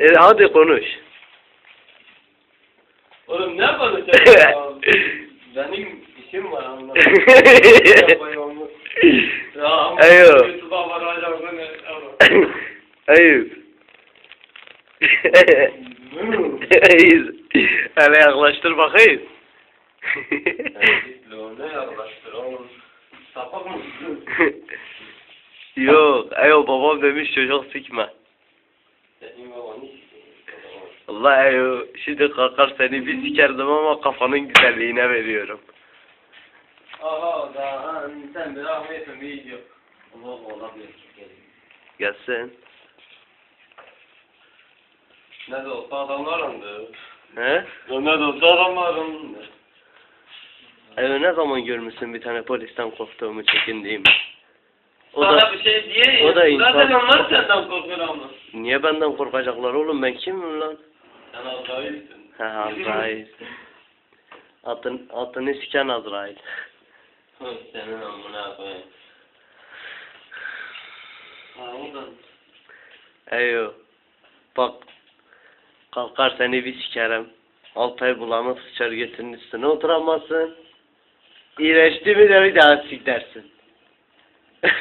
E, hadi konuş. Oğlum ne konuşuyorsun? Benim işim var anladın. Ya Ayo. YouTube'a varacağım ben ne? Ayıp. Ayıp. Hele yaklaştır bakayım. Ne yaklaştır oğlum? Sapak mısın? Yok, ayo babam demiş çocuk sikme. Allah ayo, şimdi kalkar seni bir sikerdim ama kafanın güzelliğine veriyorum. Aha da sen bir rahmetin bir yok. Allah olabilir. Gelsin. Ne de olsa adamlar andı. He? Ne de olsa adamlar andı. Ayo ne zaman görmüşsün bir tane polisten korktuğumu çekindiğimi? O Sana da bir şey diyeyim. o da insan- Zaten onlar senden korkuyor ama. niye benden korkacaklar oğlum ben kimim lan? Sen Azrail'sin. Ha Azrail. Atın, atını siken Azrail. Senin amına koyayım. Ha oradan. Eyo. Bak. Kalkar seni bir sikerim. Altay bulanı sıçar getirin üstüne oturamazsın. İyileşti mi de bir daha sik dersin.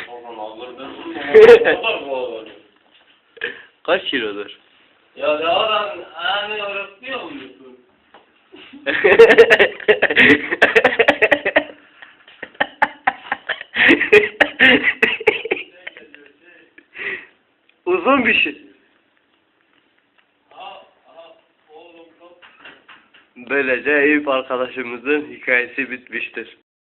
Oğlum ağır? Kaç kilodur? Ya adam hani öğretmiyor musun? Uzun bir şey. Böylece Eyüp arkadaşımızın hikayesi bitmiştir.